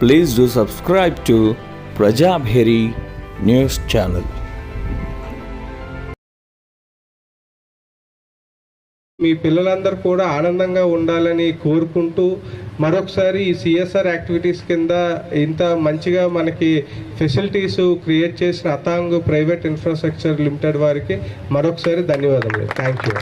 Please do subscribe to Prajabheri News Channel. మీ పిల్లలందరూ కూడా ఆనందంగా ఉండాలని కోరుకుంటూ మరొకసారి ఈ సిఎస్ఆర్ యాక్టివిటీస్ కింద ఇంత మంచిగా మనకి ఫెసిలిటీస్ క్రియేట్ చేసిన అతాంగ్ ప్రైవేట్ ఇన్ఫ్రాస్ట్రక్చర్ లిమిటెడ్ వారికి మరొకసారి ధన్యవాదములు. Thank you.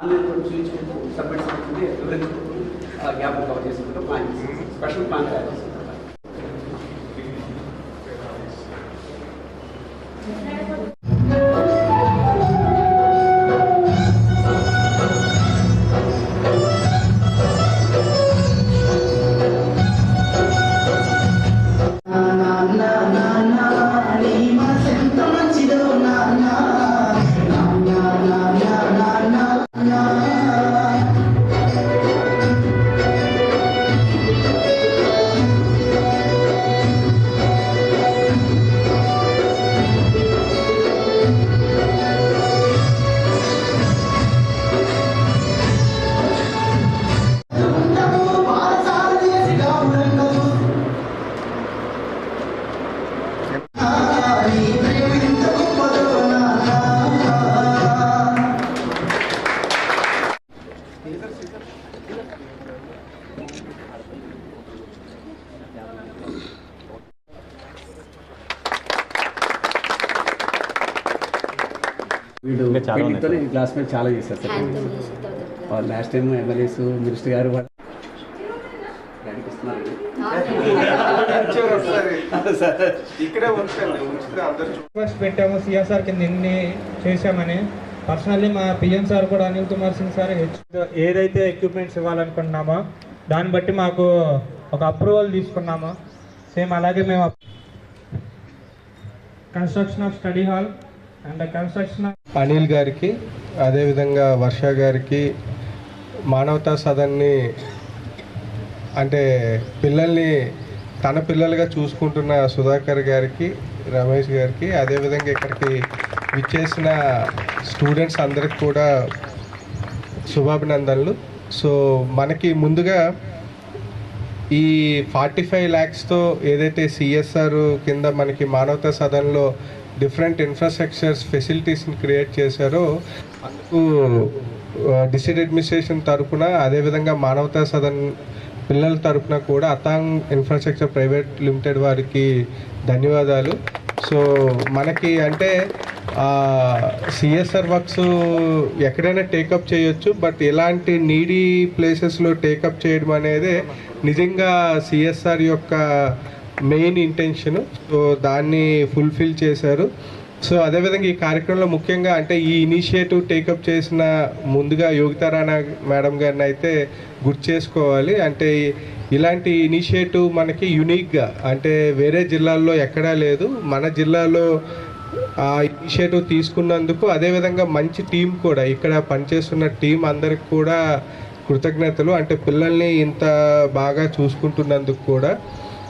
ఆన్లైన్ కూడా చూపించుకుంటూ సబ్మిట్ చేసుకుంటే ఎవరైనా గ్యాప్ కవర్ చేసుకుంటూ ప్లాన్ చేస్తాం స్పెషల్ ప్లాన్ తయారు వీడు వీటితో ఈ క్లాస్ మీద చాలా చేశారు sir. Last time MLAs minister గారు పెట్టాము సిఎస్ఆర్ కింద ఎన్ని చేశామని. పర్సనల్లీ మా పిఎం సార్ కూడా అనిల్ కుమార్ సింగ్ సార్ హెచ్- ఏదైతే ఎక్విప్మెంట్స్ ఇవ్వాలనుకుంటున్నామో దాన్ని బట్టి మాకు ఒక అప్రూవల్ తీసుకున్నాము. సేమ్ అలాగే మేము construction of study hall and construction Anil గారికి అదేవిధంగా వర్ష గారికి మానవతా సదన్ని అంటే పిల్లల్ని తన పిల్లలుగా చూసుకుంటున్న సుధాకర్ గారికి రమేష్ గారికి అదేవిధంగా ఇక్కడికి విచ్చేసిన స్టూడెంట్స్ అందరికి కూడా శుభాభినందనలు. సో మనకి ముందుగా ఈ ఫార్టీ ఫైవ్ ల్యాక్స్తో ఏదైతే సిఎస్ఆర్ కింద మనకి మానవతా సదన్లో డిఫరెంట్ ఇన్ఫ్రాస్ట్రక్చర్స్ ఫెసిలిటీస్ని క్రియేట్ చేశారో అందుకు డిస్ట్రిక్ట్ అడ్మినిస్ట్రేషన్ తరఫున అదేవిధంగా మానవతా సదన్ పిల్లల తరఫున కూడా అతాంగ్ ఇన్ఫ్రాస్ట్రక్చర్ ప్రైవేట్ లిమిటెడ్ వారికి ధన్యవాదాలు. సో మనకి అంటే సిఎస్ఆర్ వర్క్స్ ఎక్కడైనా టేకప్ చేయొచ్చు బట్ ఇలాంటి నీడీ ప్లేసెస్లో టేకప్ చేయడం అనేది నిజంగా సిఎస్ఆర్ యొక్క మెయిన్ ఇంటెన్షన్. సో దాన్ని ఫుల్ఫిల్ చేశారు. సో అదేవిధంగా ఈ కార్యక్రమంలో ముఖ్యంగా అంటే ఈ ఇనిషియేటివ్ టేకప్ చేసిన ముందుగా యోగితారాణా మేడం గారిని అయితే గుర్తు చేసుకోవాలి. అంటే ఇలాంటి ఇనిషియేటివ్ మనకి యునిక్గా అంటే వేరే జిల్లాల్లో ఎక్కడా లేదు. మన జిల్లాలో ఆ ఇనిషియేటివ్ తీసుకున్నందుకు అదేవిధంగా మంచి టీం కూడా ఇక్కడ పనిచేస్తున్న టీం అందరికి కూడా కృతజ్ఞతలు. అంటే పిల్లల్ని ఇంత బాగా చూసుకుంటున్నందుకు కూడా.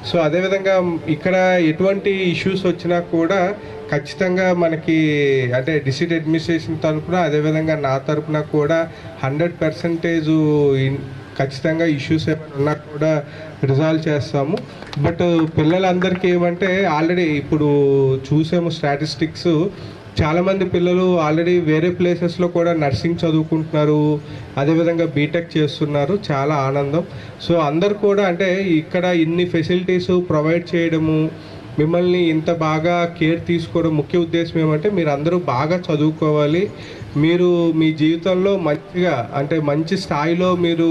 సో అదేవిధంగా ఇక్కడ ఎటువంటి ఇష్యూస్ వచ్చినా కూడా ఖచ్చితంగా మనకి అంటే డిస్ట్రిక్ట్ అడ్మినిస్ట్రేషన్ తరఫున అదేవిధంగా నా తరపున కూడా హండ్రెడ్ పర్సెంటేజ్ ఖచ్చితంగా ఇష్యూస్ ఏమైనా ఉన్నా కూడా రిజాల్వ్ చేస్తాము. బట్ పిల్లలందరికీ ఏమంటే ఆల్రెడీ ఇప్పుడు చూసాము స్టాటిస్టిక్స్ చాలామంది పిల్లలు ఆల్రెడీ వేరే ప్లేసెస్లో కూడా నర్సింగ్ చదువుకుంటున్నారు. అదేవిధంగా బీటెక్ చేస్తున్నారు. చాలా ఆనందం. సో అందరు కూడా అంటే ఇక్కడ ఇన్ని ఫెసిలిటీస్ ప్రొవైడ్ చేయడము మిమ్మల్ని ఇంత బాగా కేర్ తీసుకోవడం ముఖ్య ఉద్దేశం ఏమంటే మీరు అందరూ బాగా చదువుకోవాలి. మీరు మీ జీవితంలో మంచిగా అంటే మంచి స్థాయిలో మీరు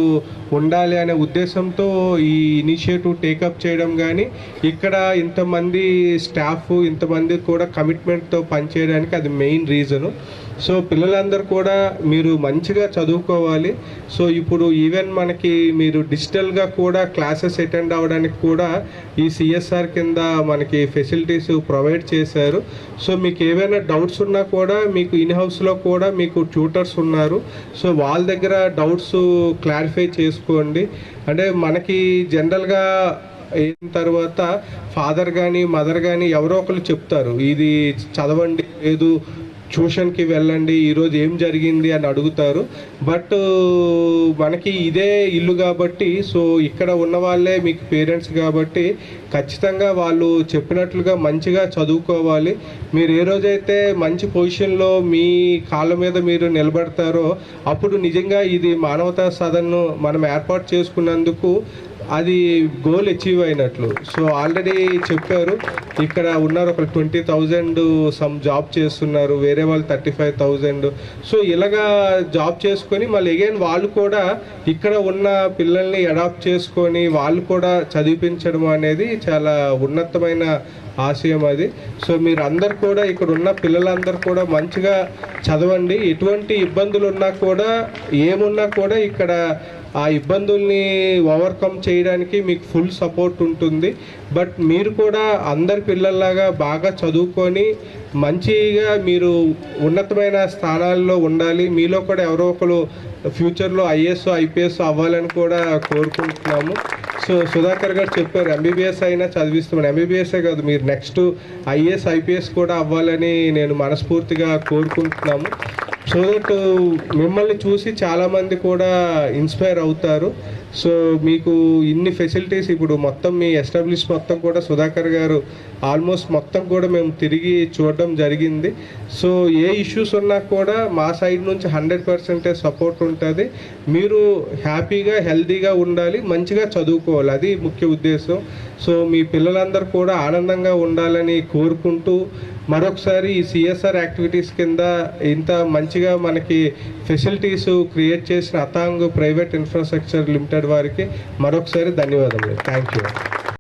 ఉండాలి అనే ఉద్దేశంతో ఈ ఇనిషియేటివ్ టేకప్ చేయడం కానీ ఇక్కడ ఇంతమంది స్టాఫ్ ఇంతమంది కూడా కమిట్మెంట్తో పనిచేయడానికి అది మెయిన్ రీజను. సో పిల్లలందరూ కూడా మీరు మంచిగా చదువుకోవాలి. సో ఇప్పుడు ఈవెన్ మనకి మీరు డిజిటల్గా కూడా క్లాసెస్ అటెండ్ అవ్వడానికి కూడా ఈ సిఎస్ఆర్ కింద మనకి ఫెసిలిటీస్ ప్రొవైడ్ చేశారు. సో మీకు ఏవైనా డౌట్స్ ఉన్నా కూడా మీకు ఇన్ హౌస్లో కూడా మీకు ట్యూటర్స్ ఉన్నారు. సో వాళ్ళ దగ్గర డౌట్స్ క్లారిఫై చేసుకోండి. అంటే మనకి జనరల్గా అయిన తర్వాత ఫాదర్ కానీ మదర్ కానీ ఎవరో ఒకరు చెప్తారు. ఇది చదవండి లేదు ట్యూషన్కి వెళ్ళండి ఈరోజు ఏం జరిగింది అని అడుగుతారు. బట్ మనకి ఇదే ఇల్లు కాబట్టి సో ఇక్కడ ఉన్న వాళ్ళే మీకు పేరెంట్స్ కాబట్టి ఖచ్చితంగా వాళ్ళు చెప్పినట్లుగా మంచిగా చదువుకోవాలి. మీరు ఏ రోజైతే మంచి పొజిషన్లో మీ కాళ్ళ మీద మీరు నిలబడతారో అప్పుడు నిజంగా ఇది మానవతా సదన్ను మనం ఏర్పాటు చేసుకున్నందుకు అది గోల్ అచీవ్ అయినట్లు. సో ఆల్రెడీ చెప్పారు. ఇక్కడ ఉన్నారు ఒక ట్వంటీ థౌజండ్ సమ్ జాబ్ చేస్తున్నారు. వేరే వాళ్ళు థర్టీ ఫైవ్ థౌజండ్. సో ఇలాగా జాబ్ చేసుకొని మళ్ళీ అగైన్ వాళ్ళు కూడా ఇక్కడ ఉన్న పిల్లల్ని అడాప్ట్ చేసుకొని వాళ్ళు కూడా చదివించడం అనేది చాలా ఉన్నతమైన ఆశయం అది. సో మీరు అందరు కూడా ఇక్కడ ఉన్న పిల్లలందరూ కూడా మంచిగా చదవండి. ఎటువంటి ఇబ్బందులు ఉన్నా కూడా ఏమున్నా కూడా ఇక్కడ ఆ ఇబ్బందుల్ని ఓవర్కమ్ చేయడానికి మీకు ఫుల్ సపోర్ట్ ఉంటుంది. బట్ మీరు కూడా అందరి పిల్లల్లాగా బాగా చదువుకొని మంచిగా మీరు ఉన్నతమైన స్థానాల్లో ఉండాలి. మీలో కూడా ఎవరో ఒకరు ఫ్యూచర్లో ఐఏఎస్ ఐపీఎస్ అవ్వాలని కూడా కోరుకుంటున్నాము. సో సుధాకర్ గారు చెప్పారు ఎంబీబీఎస్ అయినా చదివిస్తున్నాను ఎంబీబీఎస్ఏ కాదు మీరు నెక్స్ట్ ఐఏఎస్ ఐపీఎస్ కూడా అవ్వాలని నేను మనస్ఫూర్తిగా కోరుకుంటున్నాము. సో దట్ మిమ్మల్ని చూసి చాలామంది కూడా ఇన్స్పైర్ అవుతారు. సో మీకు ఇన్ని ఫెసిలిటీస్ ఇప్పుడు మొత్తం మీ ఎస్టాబ్లిష్ మొత్తం కూడా సుధాకర్ గారు ఆల్మోస్ట్ మొత్తం కూడా మేము తిరిగి చూడడం జరిగింది. సో ఏ ఇష్యూస్ ఉన్నా కూడా మా సైడ్ నుంచి హండ్రెడ్ పర్సెంటేజ్ సపోర్ట్ ఉంటుంది. మీరు హ్యాపీగా హెల్తీగా ఉండాలి మంచిగా చదువుకోవాలి. అది ముఖ్య ఉద్దేశం. సో మీ పిల్లలందరూ కూడా ఆనందంగా ఉండాలని కోరుకుంటూ మరొకసారి ఈ సిఎస్ఆర్ యాక్టివిటీస్ కింద ఇంత మంచిగా మనకి ఫెసిలిటీస్ క్రియేట్ చేసిన అతాంగ్ ప్రైవేట్ ఇన్ఫ్రాస్ట్రక్చర్ లిమిటెడ్ వారికి మరొకసారి ధన్యవాదములు. Thank you